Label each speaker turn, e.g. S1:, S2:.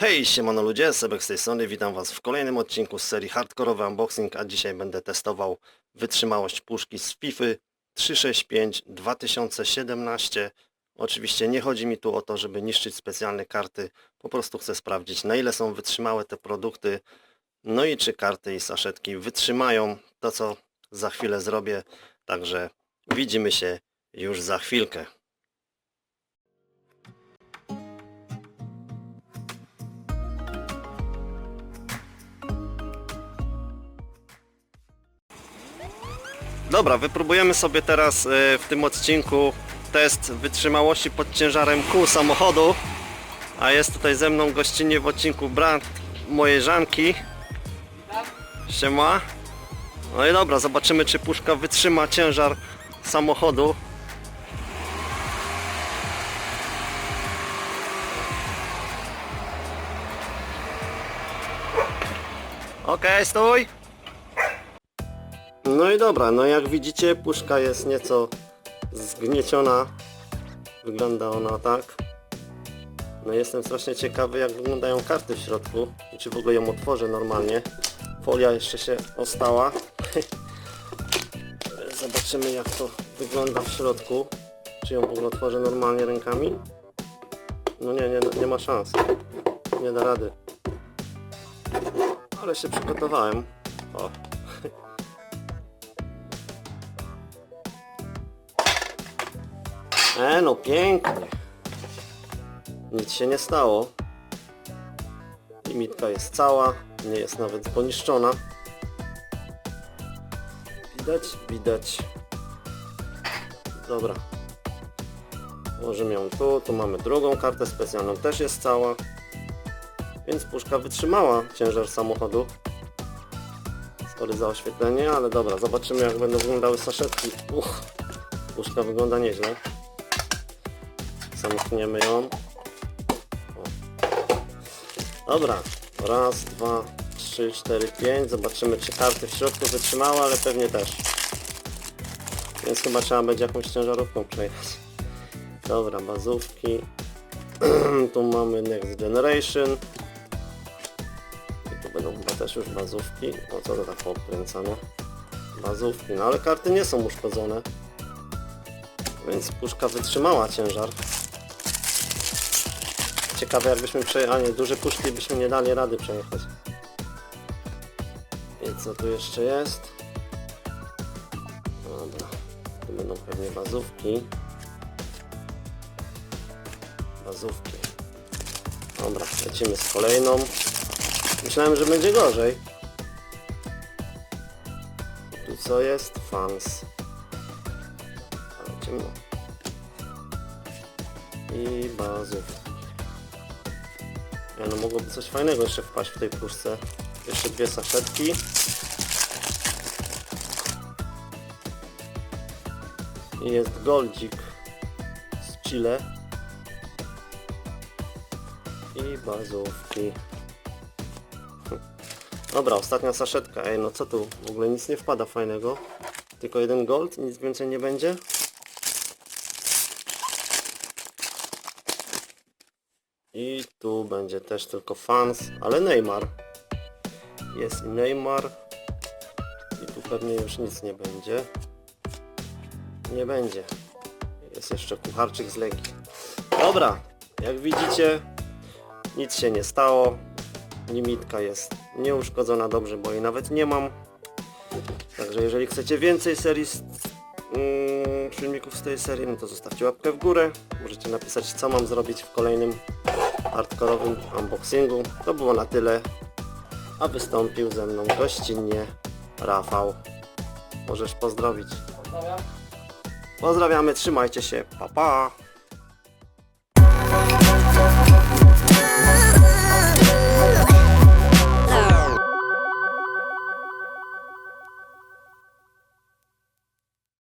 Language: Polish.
S1: Hej, siemano ludzie, Sebek z tej strony, witam was w kolejnym odcinku z serii Hardkorowy Unboxing, a dzisiaj będę testował wytrzymałość puszki z FIFA 365 2017. Oczywiście nie chodzi mi tu o to, żeby niszczyć specjalne karty, po prostu chcę sprawdzić na ile są wytrzymałe te produkty, no i czy karty i saszetki wytrzymają to co za chwilę zrobię, także widzimy się już za chwilkę. Dobra, wypróbujemy sobie teraz e, w tym odcinku test wytrzymałości pod ciężarem kół samochodu. A jest tutaj ze mną gościnnie w odcinku brat mojej żanki. Siema. No i dobra, zobaczymy czy puszka wytrzyma ciężar samochodu. Okej, stój. No i dobra, no jak widzicie puszka jest nieco zgnieciona. Wygląda ona tak. No jestem strasznie ciekawy jak wyglądają karty w środku i czy w ogóle ją otworzę normalnie. Folia jeszcze się ostała. Zobaczymy jak to wygląda w środku. Czy ją w ogóle otworzę normalnie rękami? No nie, nie, nie ma szans. Nie da rady. Ale się przygotowałem. O. E, no pięknie. Nic się nie stało. Limitka jest cała, nie jest nawet poniszczona. Widać? Widać. Dobra. Włożymy ją tu, tu mamy drugą kartę specjalną, też jest cała. Więc puszka wytrzymała ciężar samochodu. Sorry za oświetlenie, ale dobra, zobaczymy jak będą wyglądały saszetki. Uch, puszka wygląda nieźle. Zamkniemy ją. Dobra. Raz, dwa, trzy, cztery, pięć. Zobaczymy czy karty w środku wytrzymały, ale pewnie też. Więc chyba trzeba będzie jakąś ciężarówką przejechać. Dobra, bazówki. tu mamy Next Generation. I tu będą chyba też już bazówki. O co to tak pokręcane? Bazówki, no ale karty nie są uszkodzone. Więc puszka wytrzymała ciężar. Ciekawe jakbyśmy przejechali, duże puszki byśmy nie dali rady przejechać. I co tu jeszcze jest? Dobra, tu będą pewnie bazówki. Bazówki. Dobra, lecimy z kolejną. Myślałem, że będzie gorzej. Tu co jest? Fans. Ale ciemno. I bazówki. No mogłoby coś fajnego jeszcze wpaść w tej puszce. Jeszcze dwie saszetki. Jest goldzik z Chile. I bazówki. Dobra, ostatnia saszetka. Ej, no co tu? W ogóle nic nie wpada fajnego. Tylko jeden gold, nic więcej nie będzie. I tu będzie też tylko fans, ale Neymar. Jest i Neymar. I tu pewnie już nic nie będzie. Nie będzie. Jest jeszcze kucharczyk z Legii. Dobra, jak widzicie, nic się nie stało. Limitka jest nieuszkodzona dobrze, bo jej nawet nie mam. Także jeżeli chcecie więcej serii z, mm, filmików z tej serii, no to zostawcie łapkę w górę. Możecie napisać co mam zrobić w kolejnym hardkorowym unboxingu. To było na tyle. A wystąpił ze mną gościnnie Rafał. Możesz pozdrowić. Pozdrawiamy, trzymajcie się. Pa pa.